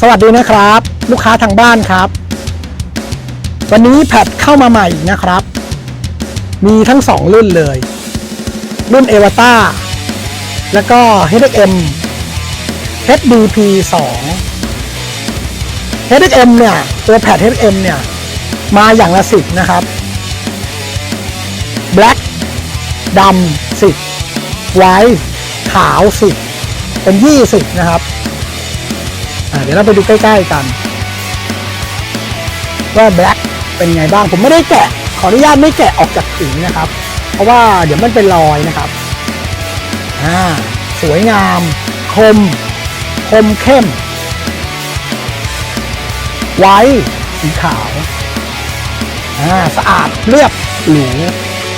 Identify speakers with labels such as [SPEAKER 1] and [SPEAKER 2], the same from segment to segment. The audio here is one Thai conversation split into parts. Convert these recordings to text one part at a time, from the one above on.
[SPEAKER 1] สวัสดีนะครับ ลูกค้าทางบ้านครับ วันนี้แพดเข้ามาใหม่นะครับ มีทั้งสองรุ่นเลย รุ่น a v a t a แล้วก็ HXM HDP 2 HXM เนี่ยตัวแพด HXM เนี่ย มาอย่างละสิบนะครับ Black ดำสิบ White ขาวสิบเป็นยี่สิบนะครับ เดี๋ยวเราไปดูใกล้ๆกัน ว่าแบล็คเป็นไงบ้างผมไม่ได้แกะ ขออนุญาตไม่แกะออกจากถุงนะครับ เพราะว่าเดี๋ยวมันเป็นรอยนะครับอ่าสวยงาม คม คมเข้ม ไว้สีขาวอ่าสะอาดเรียบหรู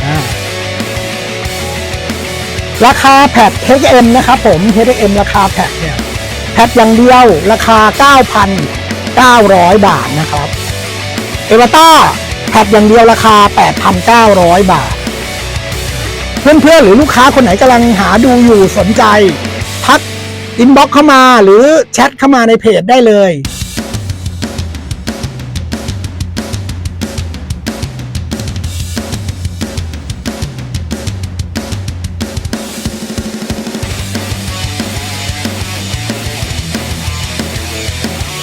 [SPEAKER 1] อ่าราคาแพด HM นะครับผม HM ราคาแพดเนี่ย แพดอย่างเดียวราคา 9,900 บาทนะครับเอวาต้าแพดอย่างเดียวราคา 8,900 บาท เพื่อนๆ หรือลูกค้าคนไหนกำลังหาดูอยู่สนใจ ทักอินบ็อกเข้ามาหรือแชทเข้ามาในเพจได้เลย